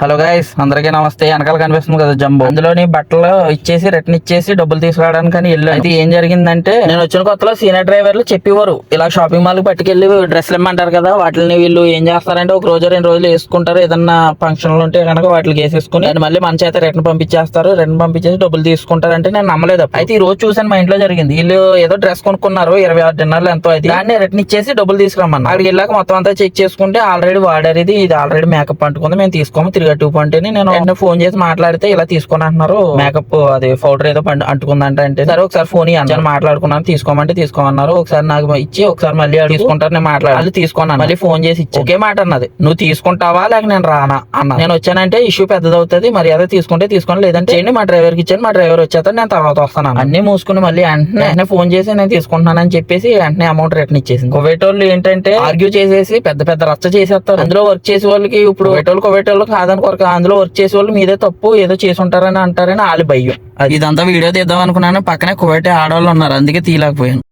Hello guys అందరికీ నమస్తే. వెనకాల కనిపిస్తుంది కదా జంబో. అందులోని బట్టలు ఇచ్చేసి రిటర్న్ ఇచ్చేసి డబ్బులు తీసుకురావడానికి అని వెళ్ళాను. అయితే ఏం జరిగిందంటే నేను వచ్చిన కొత్తలో సీనియర్ డ్రైవర్లు చెప్పేవారు. ఇలా షాపింగ్ మాల్కి పట్టుకెళ్ళి డ్రెస్లు ఇమ్మంటారు కదా వాటిని వీళ్ళు ఏం చేస్తారంటే ఒక రోజు రెండు రోజులు వేసుకుంటారు. ఏదన్నా ఫంక్షన్లు ఉంటే కనుక వాటికి వేసేసుకుని దాన్ని మళ్ళీ మన చేత రిటర్న్ పంపించేస్తారు. రిటర్న్ పంపించేసి డబ్బులు తీసుకుంటారంటే నేను నమ్మలేదు అయితే ఈ రోజు చూసాను మా ఇంట్లో జరిగింది. వీళ్ళు ఏదో డ్రెస్ కొనుక్కున్నారు ఇరవై ఆరు డిన్నర్లు ఎంతో అయితే. దాన్ని రిటర్న్ ఇచ్చేసి డబ్బులు తీసుకురమ్మన్నారు. అక్కడికి వెళ్ళాక మొత్తం అంతా చెక్ చేసుకుంటే ఆల్రెడీ వాడారు ఇది ఇది ఆల్రెడీ మేకప్ అంటుకుంది మేము తీసుకోము తిరిగి టూ పాయింట్ నేను వెంటనే ఫోన్ చేసి మాట్లాడితే ఇలా తీసుకొని అంటున్నారు. మేకప్ అది పౌడర్ ఏదో పండు- అంటుకుందంట అంటే. సరే ఒకసారి ఫోన్ ఇవ్వాలి మాట్లాడుకున్నాను తీసుకోమంటే తీసుకోమన్నారు. ఒకసారి నాకు ఇచ్చి ఒకసారి మళ్ళీ తీసుకుంటారు నేను మాట్లాడాలి. తీసుకున్నాను మళ్ళీ ఫోన్ చేసి ఇచ్చి ఒకే మాట అన్నది. నువ్వు తీసుకుంటావా లేక నేను రానా? అన్న. నేను వచ్చానంటే ఇష్యూ పెద్దది అవుతుంది మరి అదే తీసుకుంటే తీసుకోండి లేదంటే చేయండి మా డ్రైవర్కి ఇచ్చాను. మా డ్రైవర్ వచ్చేస్తాడు నేను తర్వాత వస్తాను అన్ని మూసుకుని మళ్ళీ వెంటనే ఫోన్ చేసి నేను తీసుకుంటున్నానని చెప్పేసి వెంటనే అమౌంట్ రిటర్న్ ఇచ్చేసింది. కువైట్ వాళ్ళు ఏంటంటే ఆర్గ్యూ చేసేసి పెద్ద పెద్ద రచ్చ చేసేస్తారు. అందులో వర్క్ చేసే వాళ్ళకి ఇప్పుడు కువైట్ వాళ్ళు కువైట్ వాళ్ళు కాదనుకోరు అందులో వర్క్ చేసే వాళ్ళు మీదే తప్పు ఏదో చేసి ఉంటారని అంటారని వాళ్ళ భయం. ఇదంతా వీడియో తీద్దాం అనుకున్నాను. పక్కనే కువైట్ ఆడవాళ్ళు ఉన్నారు. అందుకే తీయలేకపోయాను.